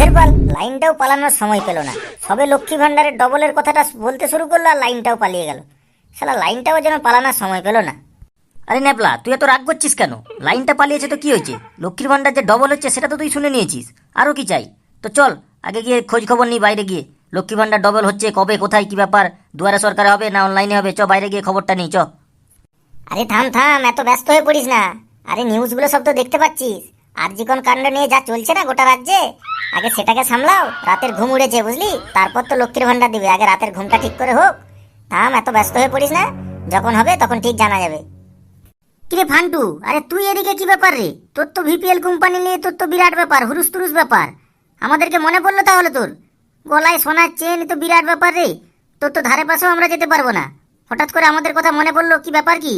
ধের পাল লাইনটাও পালানোর সময় পেল না। সবে লক্ষ্মী ভান্ডারের ডবলের কথাটা বলতে শুরু করল আর লাইনটাও পালিয়ে গেল। শালা লাইনটাও যেন পালানোর সময় পেল না। আরে ন্যাপলা তুই এত রাগ করছিস কেন? লাইনটা পালিয়েছে তো কি হয়েছে? লক্ষ্মীর ভান্ডার যে ডবল হচ্ছে সেটা তো তুই শুনে নিয়েছিস। আরও কি চাই? তো চল আগে গিয়ে খোঁজ খবর নিই বাইরে গিয়ে। লক্ষ্মী ভান্ডার ডবল হচ্ছে কবে কোথায় কি ব্যাপার দুয়ারে সরকারে হবে না অনলাইনে হবে? চ বাইরে গিয়ে খবরটা নিই চ। আরে থাম থাম এত ব্যস্ত হয়ে পড়িস না। আরে নিউজগুলো সব তো দেখতে পাচ্ছিস। আর জীবন কাণ্ড নিয়ে যা চলছে না গোটা রাজ্যে, আগে সেটাকে সামলাও, রাতের ঘুম উড়েছে, বুঝলি? তারপর তো লক্ষ্মীর ভান্ডার দিবে, আগে রাতের ঘুমটা ঠিক করে হোক। থাম, এত ব্যস্ত হয়ে পড়িস না, যখন হবে তখন ঠিক জানা যাবে। কিরে ফান্টু, আরে তুই এদিকে কি ব্যাপার রে? তোর তো ভিপিএল কোম্পানি নিয়ে তোর তো বিরাট ব্যাপার হুরুস তুরুস ব্যাপার। আমাদেরকে মনে পড়ল তাহলে তোর? গলায় সোনার চেন তো বিরাট ব্যাপার রে। তোর তো ধারে পাশেও আমরা যেতে পারব না। হঠাৎ করে আমাদের কথা মনে পড়ল, কি ব্যাপার কি?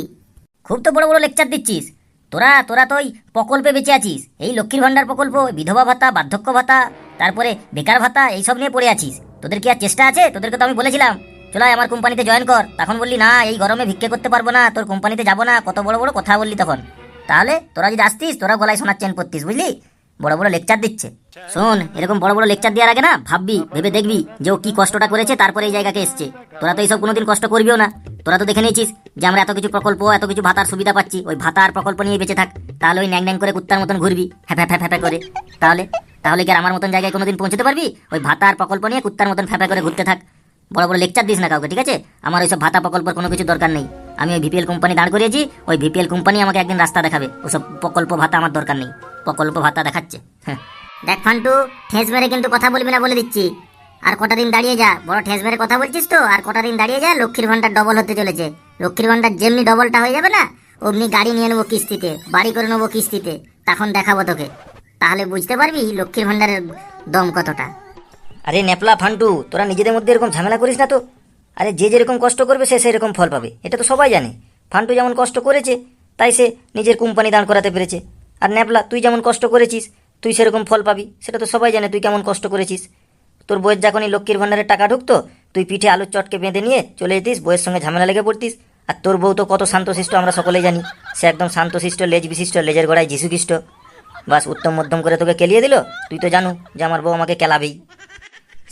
খুব তো বড় বড় লেকচার দিচ্ছিস। তোরা তোরা তো ওই প্রকল্পে বেঁচে আছিস। এই লক্ষ্মীর ভান্ডার প্রকল্প বিধবা ভাতা, বার্ধক্য ভাতা, তারপরে বেকার ভাতা, এইসব নিয়ে পড়ে আছিস। তোদের কি আর চেষ্টা আছে? তোদেরকে তো আমি বলেছিলাম, চলো আমার কোম্পানিতে জয়েন কর। তখন বললি, না, এই গরমে ভিক্ষে করতে পারব না, তোর কোম্পানিতে যাব না। কত বড় বড় কথা বললি তখন। তাহলে তোরা যদি আসতিস তোরা গলায় সোনার চেন পরতিস, বুঝলি? বড় বড় লেকচার দিচ্ছে। শোন, এরকম বড় বড় লেকচার দেওয়ার আগে না, ভাববি, ভেবে দেখবি যে ও কি কষ্টটা করেছে, তারপরে এই জায়গাকে এসছে। তোরা তো এইসব কোনোদিন কষ্ট করবিও না। তোরা তো দেখে নিয়েছিস যে আমরা এত কিছু প্রকল্প, এত কিছু ভাতার সুবিধা পাচ্ছি। ওই ভাতার প্রকল্প নিয়ে বেঁচে থাক। তাহলে ওই ন্যাং ন্যাং করে কুত্তার মতন ঘুরবি। হ্যাঁ ফ্যাপা ফ্যাপা করে। তাহলে তাহলে কি আর আমার মতন জায়গায় কোনোদিন পৌঁছতে পারবি? ওই ভাতার প্রকল্প নিয়ে কুত্তার মতন ফ্যাপা করে ঘুরতে থাক। বড় বড় লেকচার দিস না কাউকে, ঠিক আছে? আমার ওইসব ভাতা প্রকল্পের কোনো কিছু দরকার নেই। আমি ওই ভিপিএল কোম্পানি দাঁড় করিয়েছি, ওই ভিপিএল কোম্পানি আমাকে একদিন রাস্তা দেখাবে। ওসব প্রকল্প ভাতা আমার দরকার নেই। প্রকল্প ভাতা দেখাচ্ছে। হ্যাঁ। দেখ ফান্টু, ঠেস মেরে কিন্তু কথা বলবি না বলে দিচ্ছি। আর কটা দিন দাঁড়িয়ে যা। বড় ঠেস কথা বলছিস তো, আর কটা দিন দাঁড়িয়ে যা, লক্ষ্মীর ভান্ডার ডবল হতে চলেছে। লক্ষ্মীর ভান্ডার যেমনি ডবলটা হয়ে যাবে না, অমনি গাড়ি নিয়ে নেব কিস্তিতে, বাড়ি করে নেব কিস্তিতে। তখন দেখাবো তোকে। তাহলে বুঝতে পারবি লক্ষ্মীর ভান্ডারের দম কতটা। আরে নেপলা ফান্টু, তোরা নিজেদের মধ্যে এরকম ঝামেলা করিস না তো। আরে যে যেরকম কষ্ট করবে সে সেরকম ফল পাবে, এটা তো সবাই জানে। ফান্টু যেমন কষ্ট করেছে, তাই সে নিজের কোম্পানি দাঁড় করাতে পেরেছে। আর নেপলা, তুই যেমন কষ্ট করেছিস, তুই সেরকম ফল পাবি, সেটা তো সবাই জানে তুই কেমন কষ্ট করেছিস। তোর বইয়ের যখনই লক্ষ্মীর ভান্ডারের টাকা ঢুকতো, তুই পিঠে আলুর চটকে বেঁধে নিয়ে চলে যেতিস বইয়ের সঙ্গে ঝামেলা লেগে পড়তিস। আর তোর বউ তো কত শান্তশিষ্ট, আমরা সকলেই জানি। সে একদম শান্তশিষ্ট লেজ বিশিষ্ট লেজের গোড়ায় যিশুখ্রিস্ট বাস উত্তম মধ্যম করে তোকে কেলিয়ে দিল? তুই তো জানো যে আমার বউ আমাকে কেলাবেই।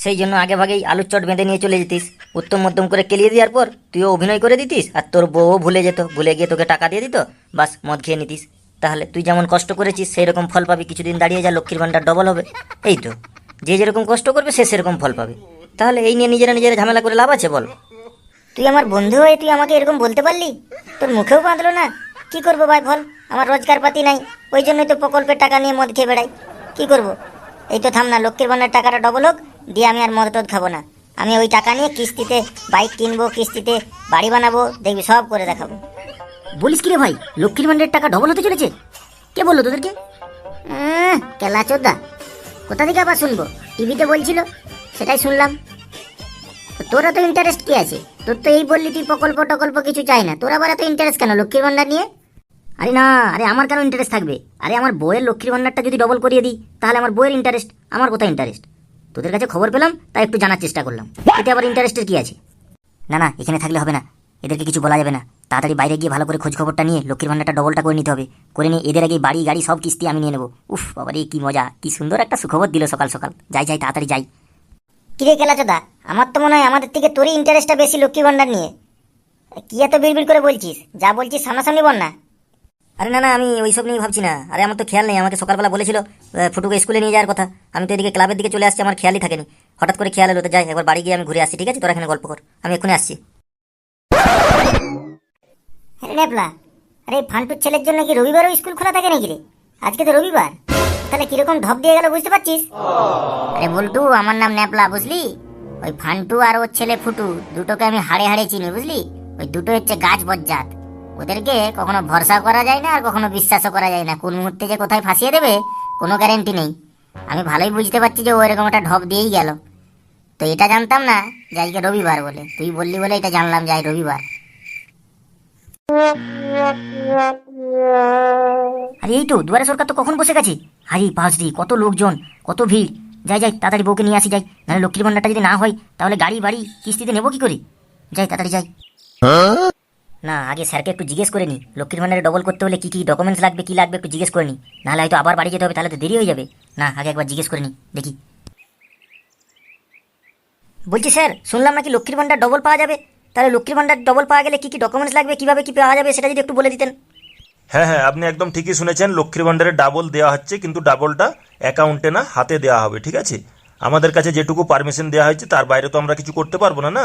সেই জন্য আগে ভাগেই আলুর চট বেঁধে নিয়ে চলে যেতিস। উত্তম মধ্যম করে কেলিয়ে দেওয়ার পর তুইও অভিনয় করে দিতিস, আর তোর বউও ভুলে যেত, ভুলে গিয়ে তোকে টাকা দিয়ে দিত, বাস মদ খেয়ে নিতিস। তাহলে তুই যেমন কষ্ট করেছিস সেই রকম ফল পাবি, কিছুদিন দাঁড়িয়ে যা, লক্ষ্মীর ভান্ডার ডবল হবে। এই তো। যে যেরকম কষ্ট করবে সে সেরকম ফল পাবে। তাহলে এই নিয়ে নিজেরা নিজেরা ঝামেলা করে লাভ আছে বল। তুই আমার বন্ধু হয়ে তুই আমাকে এরকম বলতে পারলি? তোর মুখেও বাঁধলো না। কি করব ভাই বল? আমার রোজগার পাতি নাই। ওই জন্যই তো প্রকল্পের টাকা নিয়ে মদ খেয়ে বেড়াই। কি করব? এই তো থাম না লক্ষ্মীর ভান্ডার টাকাটা ডবল হোক দিয়ে আমি আর মদ টদ খাব না। আমি ওই টাকা নিয়ে কিস্তিতে বাইক কিনবো কিস্তিতে বাড়ি বানাবো দেখবি সব করে দেখাবো। বলিস কি রে ভাই লক্ষ্মীর ভান্ডারের টাকা ডবল হতে চলেছে? কে বলল তোদেরকে? কেলা চোদ্দা। কোথা থেকে আবার শুনব? টিভিতে বলছিল, সেটাই শুনলাম। তোরা তো ইন্টারেস্ট কি আছে? তোর তো এই বললি তুই প্রকল্প টকল্প কিছু চাই না। তোর আবার এত ইন্টারেস্ট কেন লক্ষ্মীর ভান্ডার নিয়ে? আরে না, আরে আমার কেন ইন্টারেস্ট থাকবে? আরে আমার বইয়ের লক্ষ্মীর ভান্ডারটা যদি ডবল করিয়ে দিই, তাহলে আমার বইয়ের ইন্টারেস্ট আমার কোথায় ইন্টারেস্ট তোদের কাছে খবর পেলাম, তাই একটু জানার চেষ্টা করলাম। এতে আবার ইন্টারেস্টের কি আছে? না না, এখানে থাকলে হবে না। এদেরকে কিছু বলা যাবে না। তাড়াতাড়ি বাইরে গিয়ে ভালো করে খোঁজ খবরটা নিয়ে লক্ষ্মীর ভান্ডারটা ডবলটা করে নিতে হবে। করে নিয়ে এদের আগে বাড়ি গাড়ি সব কিস্তি আমি নিয়ে নেব। উফ বাবা রে কি মজা। কি সুন্দর একটা সুখবর দিল সকাল সকাল। যাই যাই তাড়াতাড়ি যাই। কিরে কেলা চোদা আমার তো মনে হয় আমাদের থেকে তোরই ইন্টারেস্টটা বেশি লক্ষ্মী ভান্ডার নিয়ে। কি এত বিড়বিড় করে বলছিস? যা বলছিস সামনাসামনি বল না। আরে না না আমি ওইসব নিয়ে ভাবছি না। আরে আমার তো খেয়াল নেই আমাকে সকালবেলা বলেছিল ফুটুকে স্কুলে নিয়ে যাওয়ার কথা। আমি তো এদিকে ক্লাবের দিকে চলে আসছি আমার খেয়ালই থাকেনি। হঠাৎ করে খেয়াল এলো তো যাই একবার বাড়ি গিয়ে আমি ঘুরে আসছি ঠিক আছে? তোরা এখানে গল্প কর। আমি এক্ষুনি আসছি। আরে নেপলা আরে ফান্টুর ছেলের জন্য কি রবিবারও স্কুল খোলা থাকে নাকি রে? আজকে তো রবিবার। তাহলে কীরকম ঢপ দিয়ে গেল বুঝতে পারছিস? আরে বল্টু, আমার নাম নেপলা বুঝলি? ওই ফান্টু আর ওর ছেলে ফুটু, দুটোকে আমি হাড়ে হাড়ে চিনি, বুঝলি? ওই দুটো হচ্ছে গাছ বজ্জাত। ওদেরকে কখনো ভরসা করা যায় না আর কখনো বিশ্বাসও করা যায় না। কোন মুহূর্তে যে কোথায় ফাঁসিয়ে দেবে, কোনো গ্যারেন্টি নেই। আমি ভালোই বুঝতে পারছি যে ও এরকম একটা ঢপ দিয়েই গেল। তো এটা জানতাম না যে আজকে রবিবার বলে। তুই বললি বলে এটা জানলাম যে আজ রবিবার। আরে এই তো, দুয়ারে সরকার তো কখন বসে গেছে? আরে হারি পাঁচরি কত লোকজন, কত ভিড়। যাই যাই, তাড়াতাড়ি বউকে নিয়ে আসি, যাই। নাহলে লক্ষ্মীর ভান্ডারটা যদি না হয়, তাহলে গাড়ি, বাড়ি, কিস্তিতে নেব কি করে? যাই, তাড়াতাড়ি যাই। না, আগে স্যারকে একটু জিজ্ঞেস করে নি। লক্ষ্মীর ভান্ডারে ডবল করতে হলে কি কি ডকুমেন্টস লাগবে, কি লাগবে একটু জিজ্ঞেস করে নি। নাহলে হয়তো আবার বাড়ি যেতে হবে, তাহলে তো দেরি হয়ে যাবে। না, আগে একবার জিজ্ঞেস করে নি, দেখি। বলছি স্যার, শুনলাম নাকি লক্ষ্মীর ভান্ডার ডবল পাওয়া যাবে? তাহলে লক্ষ্মীর ভান্ডার ডবল পাওয়া গেলে কি কি ডকুমেন্টস লাগবে? কীভাবে কি পাওয়া যাবে? সেটা যদি একটু বলে দিতেন। হ্যাঁ হ্যাঁ আপনি একদম ঠিকই শুনেছেন লক্ষ্মীর ভাণ্ডারে ডাবল দেওয়া হচ্ছে কিন্তু ডাবলটা অ্যাকাউন্টে না হাতে দেওয়া হবে ঠিক আছে? আমাদের কাছে যেটুকু পারমিশন দেওয়া হয়েছে তার বাইরে তো আমরা কিছু করতে পারব না না?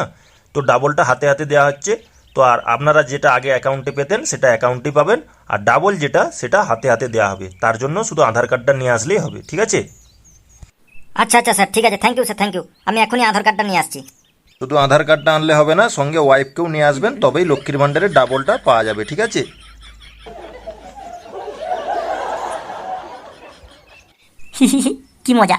তো ডাবলটা হাতে হাতে দেওয়া হচ্ছে। তো আর আপনারা যেটা আগে অ্যাকাউন্টে পেতেন সেটা অ্যাকাউন্টেই পাবেন। আর ডাবল যেটা সেটা হাতে হাতে দেওয়া হবে। তার জন্য শুধু আধার কার্ডটা নিয়ে আসলেই হবে ঠিক আছে? আচ্ছা আচ্ছা স্যার ঠিক আছে। Thank you sir thank you আমি এখনই আধার কার্ডটা নিয়ে আসছি। শুধু আধার কার্ডটা আনলে হবে না, সঙ্গে ওয়াইফকেও নিয়ে আসবেন, তবেই লক্ষ্মীর ভাণ্ডারের ডাবলটা পাওয়া যাবে, ঠিক আছে? কি মজা।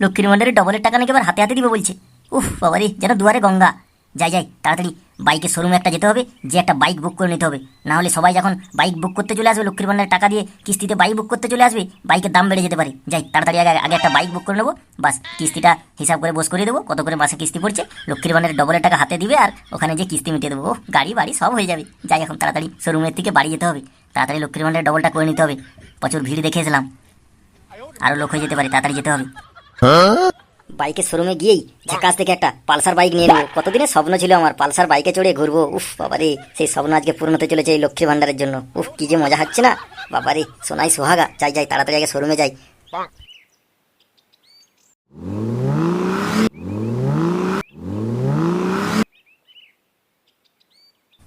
লক্ষ্মীর ভাণ্ডারের ডবলের টাকা নাকি আবার হাতে হাতে দিবে বলছে। উফ, বাবারে, যেন দুয়ারে গঙ্গা। যাই যাই, তাড়াতাড়ি বাইকের শোরুমে একটা যেতে হবে, যে একটা বাইক বুক করে নিতে হবে। না হলে সবাই যখন বাইক বুক করতে চলে আসবে, লক্ষ্মীর ভান্ডারের টাকা দিয়ে কিস্তিতে বাইক বুক করতে চলে আসবে বাইকের দাম বেড়ে যেতে পারে। যাই, তাড়াতাড়ি আগে আগে একটা বাইক বুক করে নেব, বাস, কিস্তিটা হিসাব করে বস করে দেবো, কত করে মাসে কিস্তি পড়ছে, লক্ষ্মীর ভান্ডারের ডবলের টাকা হাতে দিবে আর ওখানে যে কিস্তি মিটিয়ে দেবো গাড়ি, বাড়ি সব হয়ে যাবে। যাই, এখন তাড়াতাড়ি শোরুমের থেকে বাড়ি যেতে হবে, তাড়াতাড়ি লক্ষ্মীর ভান্ডারের ডবলটা করে নিতে হবে। প্রচুর ভিড় দেখে এসলাম। আরও লোক হয়ে যেতে পারে, তাড়াতাড়ি যেতে হবে। বাইকের শোরুমে গিয়েই ঝাকাস থেকে একটা পালসার বাইক নিয়ে নেব। কতদিনের স্বপ্ন ছিল আমার? পালসার বাইকে চড়ে ঘুরবো। উফ, বাবারে, সেই স্বপ্ন আজকে পূরণ হতে চলেছে এই লক্ষ্মী ভান্ডারের জন্য। উফ, কি যে মজা হচ্ছে না। বাবারে, সোনাই সোহাগা, যাই যাই, তাড়াতাড়ি আগে শোরুমে যাই।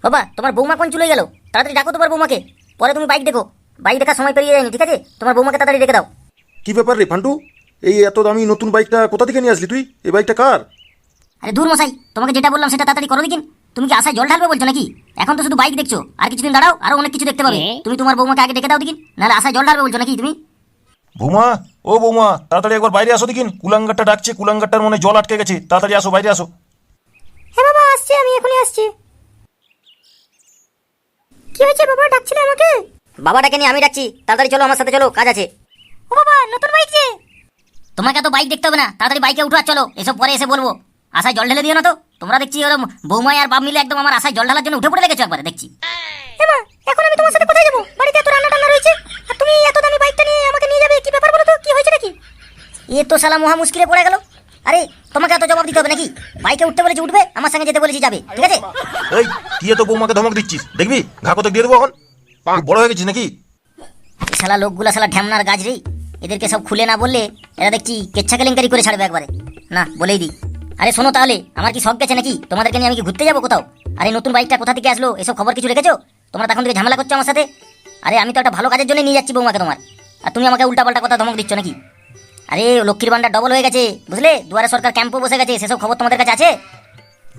বাবা, তোমার বৌমা কোন চলে গেল? তাড়াতাড়ি ডাকো তোমার বৌমাকে। পরে তুমি বাইক দেখো। বাইক দেখার সময় পেরিয়ে যায়নি, ঠিক আছে? তোমার বৌমাকে তাড়াতাড়ি রেখে দাও। কি ব্যাপার রে, ফান্টু? এই এত দামি নতুন বাইকটা কোথা থেকে নিয়ে আসলি তুই? এই বাইকটা কার? আরে দূর মশাই তোমাকে যেটা বললাম সেটা তাড়াতাড়ি করো দেখিন তুমি কি আশায় জল ঢালবে বলছো নাকি? এখন তো শুধু বাইক দেখছ। আর কিছুদিন দাঁড়াও আরও অনেক কিছু দেখতে পাবে। তুমি তোমার বৌমাকে আগে ডেকে দাও দেখিন নাহলে আশায় জল ঢালবে বলছো নাকি তুমি? বৌমা ও বৌমা তাড়াতাড়ি একবার বাইরে আসো দেখিন কুলাঙ্গারটা ডাকছে কুলাঙ্গারটার মনে জল আটকে গেছে। তাড়াতাড়ি আসো বাইরে আসো। হ্যাঁ বাবা আসছি আমি এখনই আসছি। কি হয়েছে বাবা ডাকছিলে আমাকে? বাবাটাকে নিয়ে আমি ডাকছি। তাড়াতাড়ি চলো আমার সাথে চলো কাজ আছে। ও বাবা নতুন বাইক যে? তোমাকে তো বাইক দেখতে হবে না তাড়াতাড়ি বাইকে উঠো আর চলো এসব পরে এসে বলব। আশায় জল ঢেলে দিও না তো তোমরা দেখছি ওরম বৌমাই আর বাপ মিলে একদম আমার আশায় জল ঢালার জন্য উঠে পড়ে লেগেছো একবারে দেখছি। এখন আমি তোমার সাথে কোথায় যাব? বাড়িতে এত রান্না টান্না রয়েছে আর তুমি এত দামি বাইকটা নিয়ে আমাকে নিয়ে যাবে কি ব্যাপার বলো তো কি হয়েছে নাকি? এ তো শালা মহা মুশকিলে পড়ে গেল। আরে তোমাকে এত জবাব দিতে হবে নাকি? বাইকে উঠতে বলেছি উঠবে আমার সঙ্গে যেতে বলেছি যাবে ঠিক আছে? এই কি এত বৌমাকে ধমক দিচ্ছিস দেখবি? ঘা কত দিয়ে দেবো এখন? বড় হয়ে গেছিস নাকি? শালা লোকগুলা শালা ঢ্যামনার গাছ রে। এদেরকে সব খুলে না বললে এরা দেখছি কেচ্ছা কেলেঙ্কারি করে ছাড়বে একবারে। না, বলেই দিই। আরে শোনো তাহলে, আমার কি শখ গেছে নাকি? তোমাদেরকে নিয়ে আমি কি ঘুরতে যাব কোথাও? আরে নতুন বাইকটা কোথা থেকে আসলো? এসব খবর কিছু রেখেছো? তোমরা তখন থেকে ঝামেলা করছ আমার সাথে? আরে আমি তো একটা ভালো কাজের জন্য নিয়ে যাচ্ছি বৌমাকে তোমার। আর তুমি আমাকে উল্টাপাল্টা কথা ধমক দিচ্ছ নাকি? আরে লক্ষ্মীর ভান্ডার ডবল হয়ে গেছে, বুঝলে? দুয়ারে সরকার ক্যাম্পও বসে গেছে, সেসব খবর তোমাদের কাছে আছে?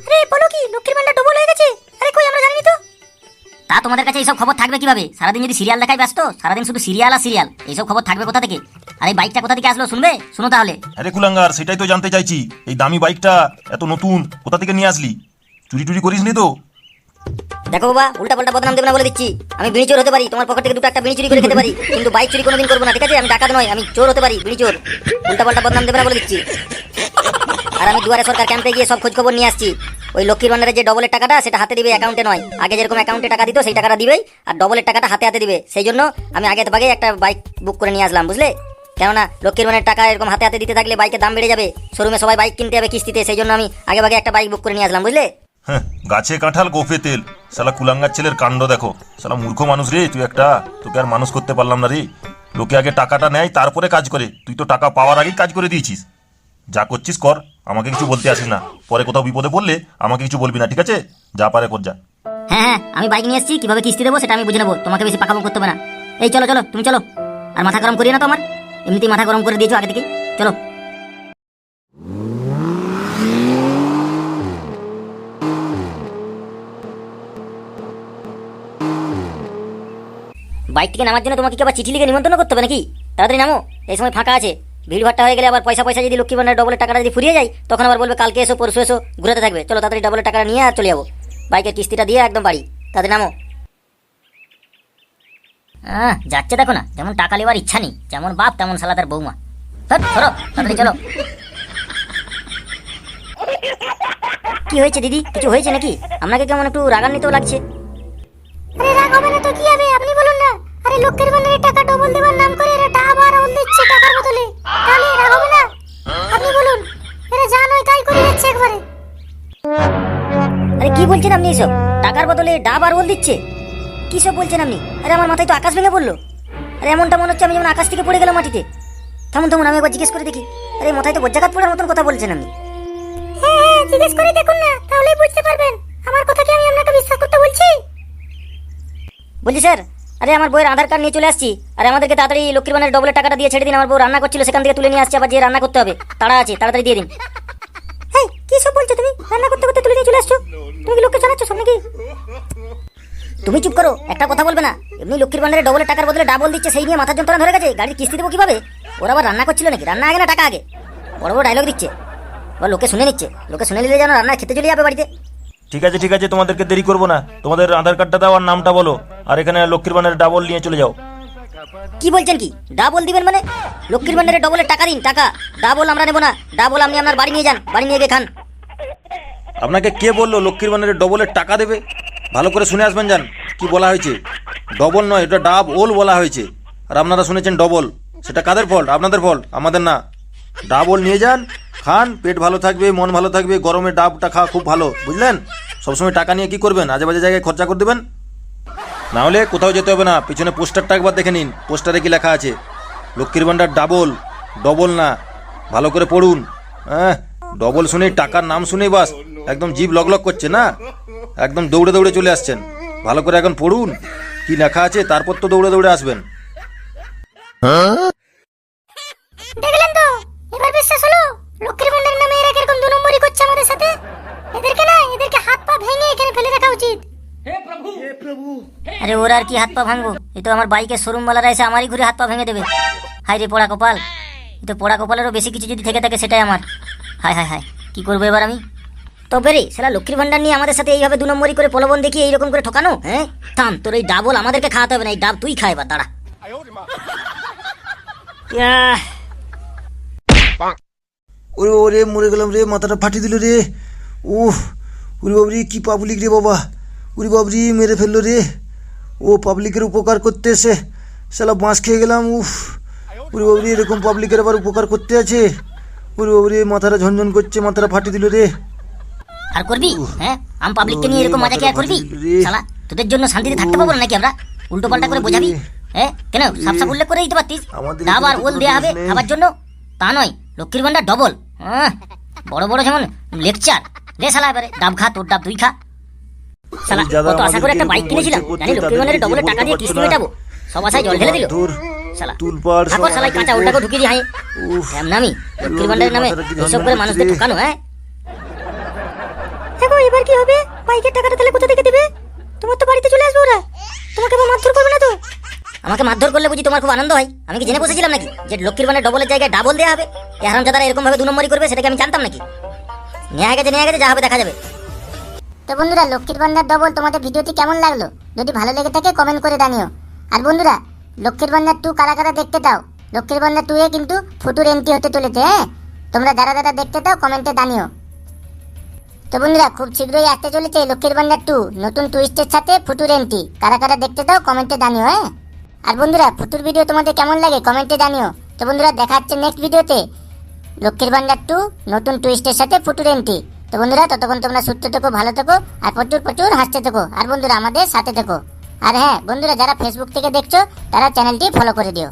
আরে বলো কি, লক্ষ্মীর ভান্ডার ডবল হয়ে গেছে? আরে কই, আমরা জানি তো? তা তোমাদের কাছে এইসব খবর থাকবে কীভাবে? সারাদিন যদি সিরিয়াল দেখায় ব্যস্ত, সারাদিন শুধু সিরিয়াল আর সিরিয়াল এইসব খবর থাকবে কোথা থেকে? আর এই বাইকটা কোথা থেকে আসলো, শুনবে? শুনো তাহলে। আরে কুলাঙ্গার, সেটাই তো জানতে চাইছি। এই দামি বাইকটা এত নতুন, কোথা থেকে নিয়ে আসলি? চুরি টুরি করিস নি তো? দেখো বাবা, উল্টা পাল্টা বদনাম দেবে না বলে দিচ্ছি। আমি বিড়ি চোর হতে পারি, তোমার পকেট থেকে দুটো একটা বিড়ি চুরি করে খেতে পারি, কিন্তু বাইক চুরি কোনোদিন করব না, ঠিক আছে? আমি ডাকাত নয় আমি চোর হতে পারি, বিড়ি চোর। উল্টা পাল্টা বদনাম দেবে না বলে দিচ্ছি। আর আমি দুয়ারে সরকার ক্যাম্পে গিয়ে সব খোঁজ খবর নিয়ে আসছি। ওই লক্ষ্মীর ভান্ডারের যে ডবলের টাকাটা, সেটা হাতে দিবে অ্যাকাউন্টে নয়। আগে যেরকম অ্যাকাউন্টে টাকা দিত, সেই টাকাটা দিবেই, আর ডবলের টাকাটা হাতে হাতে দিবে। সেই জন্য আমি আগে ভাগে একটা বাইক বুক করে নিয়ে আসলাম, বুঝলে? কেননা লক্ষ্মীর ভান্ডারের টাকা এরকম হাতে হাতে দিতে থাকলে বাইকের দাম বেড়ে যাবে। শোরুমে সবাই বাইক কিনতে হবে কিস্তিতে, সেই জন্য আমি আগে ভাগে একটা বাইক বুক করে নিয়ে আসলাম, বুঝলে? হ্যাঁ গাছে কাঁঠাল, গোফে তেল। শালা কুলাঙ্গার ছেলের কাণ্ড দেখো। শালা মূর্খ মানুষ রে, তুই একটা, তোকে আর মানুষ করতে পারলাম না রে। লোকে আগে টাকাটা নেয়, তারপরে কাজ করে। তুই তো টাকা পাওয়ার আগেই কাজ করে দিয়েছিস। যা করছিস কর, আমাকে কিছু বলতে আসিস না। পরে কোথাও বিপদে পড়লে আমাকে কিছু বলবি না, ঠিক আছে? যা পারে কর, যা। হ্যাঁ হ্যাঁ আমি বাইক নিয়ে এসেছি, কীভাবে কিস্তি দেবো সেটা আমি বুঝে নেব। তোমাকে বেশি পাকামো করতে হবে না। এই, চলো চলো, তুমি চলো। আর মাথা গরম করিয়ে না তো আমার। এমনিতেই মাথা গরম করে দিয়েছ আগে থেকে চলো। বাইক থেকে নামার জন্য তোমাকে কি আবার চিঠি লিখে নিমন্ত্রণ করতে হবে নাকি? তাড়াতাড়ি নামো। এই সময় ফাঁকা আছে। ভিড় ভাট্টা হয়ে গেলে আবার পয়সা পয়সা যদি লক্ষ্মী ভান্ডার ডবলের টাকাটা যদি ফুরিয়ে যায় তখন আবার বলবে কালকে এসো পরশু এসো ঘুরাতে থাকবে। চলো তাড়াতাড়ি ডবলের টাকাটা নিয়ে আর চলে যাব। বাইকের কিস্তিটা দিয়ে একদম বাড়ি। তাদের নামো। হ্যাঁ যাচ্ছে দেখো না। যেমন টাকা নেওয়ার ইচ্ছা নেই যেমন বাপ তেমন শালা তার বৌমা। ধর, তাড়াতাড়ি চলো। কি হয়েছে দিদি? কিছু হয়েছে নাকি? আপনাকে কেমন একটু রাগান্বিত লাগছে। আপনি বলুন আরে লোকের ভান্ডারে টাকা ডবল দেওয়ার নাম করে এরা টাকা বাড়াউন দিচ্ছে টাকার বদলে। তাহলে রাগ হবে না? আপনি বলুন এরা যা নয় তাই করে যাচ্ছে একবারে। আরে কি বলছেন আপনি এসব? টাকার বদলে ডাব আর ওল দিচ্ছে? কি সব বলছেন আপনি? আরে আমার মাথায় তো আকাশ ভেঙে পড়ল। আরে এমনটা মনে হচ্ছে আমি যেমন আকাশ থেকে পড়ে গেলাম মাটিতে। থামুন থামুন আমি একবার জিজ্ঞেস করে দেখি। আরে মাথায় তো বজ্জাঘাত পড়ার মতন কথা বলছেন আপনি। হ্যাঁ হ্যাঁ জিজ্ঞেস করে দেখুন না তাহলেই বুঝতে পারবেন। আমার কথা কি আমি আপনাকে বিশ্বাস করতে বলছি? বলছি স্যার আরে আমার বইয়ের আধার কার্ড নিয়ে চলে আসছি। আর আমাদেরকে তাড়াতাড়ি লক্ষ্মীর বানের ডবলের টাকাটা দিয়ে ছেড়ে দিন আমার বউ রান্না করছিল সেখান থেকে তুলে নিয়ে আসছে, আবার যে রান্না করতে হবে। তাড়া আছে, তাড়াতাড়ি দিয়ে দিন। এই কি সব বলছো তুমি? রান্না করতে করতে তুলে নিয়ে চলে আসছো? তুমি কি লোককে জানাচ্ছ সব নাকি? তুমি চুপ করো, একটা কথা বলবে না। এমনি লক্ষ্মীর ভান্ডারে ডবলের টাকার বদলে ডাবল দিচ্ছে সেই নিয়ে মাথার যন্ত্রণা ধরে গেছে। গাড়ির কিস্তি দেবো কীভাবে? ওরা আবার রান্না করছিল নাকি? রান্না আগে না টাকা আগে? বড় বড় ডায়লগ দিচ্ছে। এবার লোকে শুনে নিচ্ছে। লোকে শুনে নিলে যেন রান্না খেতে চলে যাবে বাড়িতে। ঠিক আছে ঠিক আছে, তোমাদেরকে দেরি করব না। তোমাদের আধার কার্ডটা দাও আর নামটা বলো। আর এখানে লক্ষ্মীর ভান্ডারের ডাবল নিয়ে চলে যাও। কি বলছেন কি? ডাবল দিবেন মানে? লক্ষ্মীর ভান্ডারে ডবলের টাকা দিন টাকা। ডাবল আমরা নেব না। ডাবল আপনি আপনার বাড়ি নিয়ে যান বাড়ি নিয়ে গিয়ে খান। আপনাকে কে বলল লক্ষ্মীর ভান্ডারের ডবলের টাকা দেবে? ভালো করে শুনে আসবেন যান কি বলা হয়েছে। ডবল নয় এটা ডাব ওল বলা হয়েছে। আর আপনারা শুনেছেন ডবল সেটা কাদের ফল্ট আপনাদের ফল্ট আমাদের না। ডাবল নিয়ে যান খান পেট ভালো থাকবে মন ভালো থাকবে গরমে ডাবটা খাওয়া খুব ভালো বুঝলেন? সবসময় টাকা নিয়ে কি করবেন? আজে বাজে জায়গায় খরচা করে দেবেন? না হলে কোথাও যেতে হবে না। পিছনে পোস্টারটা একবার দেখে নিন। পোস্টারে কি লেখা আছে? লক্ষ্মীর ভান্ডার ডাবল ডবল না। ভালো করে পড়ুন। হ্যাঁ ডবল শুনেই, টাকার নাম শুনেই বাস। একদম জিভ লগলগ করছে না? একদম দৌড়ে দৌড়ে চলে আসছেন। ভালো করে এখন পড়ুন। কি লেখা আছে? তারপর তো দৌড়ে দৌড়ে আসবেন। দেখলেন তো? এবার বিশ্বাস হলো লক্ষ্মীর ভান্ডারের নামে এরা কীরকম দু নম্বরই করছে আমাদের সাথে এদেরকে না এদেরকে হাত পা ভেঙে এখানে ফেলে রাখা উচিত আরে ওর আর কি হাত পা ভাঙবো? এই তো আমার বাইকের শোরুমওয়ালারা এসে আমারই ঘুরে হাত পা ভেঙে দেবে। হাই রে পোড়া কপাল। এই তো পোড়া কপালেরও বেশি কিছু যদি থেকে থাকে সেটাই আমার। হাই হাই হাই কি করব এবার আমি? তবে রে সেটা লক্ষ্মীর ভান্ডার নিয়ে আমাদের সাথে এইভাবে দু নম্বরই করে প্রলোভন দেখিয়ে এইরকম করে ঠকানো হ্যাঁ? থাম, তোর এই ডাবল আমাদেরকে খাওয়াতে হবে না, এই ডাব তুই খাই এবার, দাঁড়া। ওরে ওরে, মরে গেলাম রে, মাথাটা ফাটিয়ে দিল রে। উহ উরি বাবরি, কি পাবলিক রে বাবা। উরি বাবরি, মেরে ফেলল রে। ও পাবলিকের উপকার করতে এসে সালা বাঁশ খেয়ে গেলাম উফ। উরি বাবরি এরকম পাবলিকের আবার উপকার করতে আছে। উরি বাবরি মাথাটা ঝনঝন করছে মাথাটা ফাটিয়ে দিল রে। আর করবি? হ্যাঁ? আম পাবলিককে নিয়ে এরকম মজা কি আর করবি। শালা তোদের জন্য শান্তিতে থাকতে পারব না নাকি আমরা? উল্টো পাল্টা করে বোঝাবি? হ্যাঁ? কেন সাপ সাপ উল্লেখ করে দিতে পারতিস? এখানে ওল দেয়া হবে খাবার জন্য তা নয়। লক্ষ্মীর ভান্ডার ডবল বড় বড় যেমন লেকচার রে শালা এবারে ডাব খা তোর ডাব তুই খা। শালা কত আশা করে একটা বাইক কিনেছিলাম? জানি লক্ষ্মীর ভান্ডারের তাদেরকে টাকা দিয়ে কিস্তি মেটাবো। সব আশায় জল ঢেলে দিল। ধুর, শালা তুলপাড় সব কাঁচা উল্টাকে ঢুকিয়ে দিয়ে হাই উফ, নামি লক্ষ্মীর ভান্ডারের নামে এসব করে মানুষদের ঠকানো হ্যাঁ? দেখো এবার কি হবে? বাইকের টাকাটা তাহলে কোথা থেকে দেবে? তোমার তো বাড়িতে চলে আসবে ওরা। তোমাকে আবার মারধর করবে না তো? আমাকে মারধর করলে বুঝি তোমার খুব আনন্দ হয়? আমি কি জেনে বসেছিলাম নাকি যে লক্ষ্মীর মানে ডবলের জায়গায় ডাবল দেওয়া হবে? হারামজাদারা এরকম ভাবে দু নম্বরই করবে সেটাকে আমি জানতাম নাকি? নেওয়া গেছে নেওয়া গেছে যা হবে দেখা যাবে। তো বন্ধুরা, লক্ষ্মীর ভান্ডার ডবল তোমাদের ভিডিওটি কেমন লাগল? যদি ভালো লেগে থাকে কমেন্ট করে জানিও। আর বন্ধুরা, লক্ষ্মীর ভান্ডার টু কারা কারা দেখতে দাও? লক্ষ্মীর ভান্ডার টু এ কিন্তু ফুটুর এন্ট্রি হতে চলেছে হ্যাঁ? তোমরা যারা যারা দেখতে দাও কমেন্টে জানিও। তো বন্ধুরা, খুব শীঘ্রই আসতে চলেছে লক্ষ্মীর ভান্ডার টু নতুন টুইস্টের সাথে ফুটুর এন্ট্রি কারা কারা দেখতে দাও কমেন্টে জানিও হ্যাঁ? আর বন্ধুরা ফুটুর ভিডিও তোমাদের কেমন লাগে কমেন্টে জানিও। তো বন্ধুরা, দেখা হচ্ছে নেক্সট ভিডিওতে লক্ষ্মীর ভান্ডার টু নতুন টুইস্টের সাথে ফুটুর এন্ট্রি তো বন্ধুরা, ততক্ষণ তোমরা সুস্থ থেকো, ভালো থেকো, আর প্রচুর প্রচুর হাসতে থেকো। আর বন্ধুরা, আমাদের সাথে থেকো। আর হ্যাঁ বন্ধুরা, যারা ফেসবুক থেকে দেখছ, তারা চ্যানেলটি ফলো করে দিও।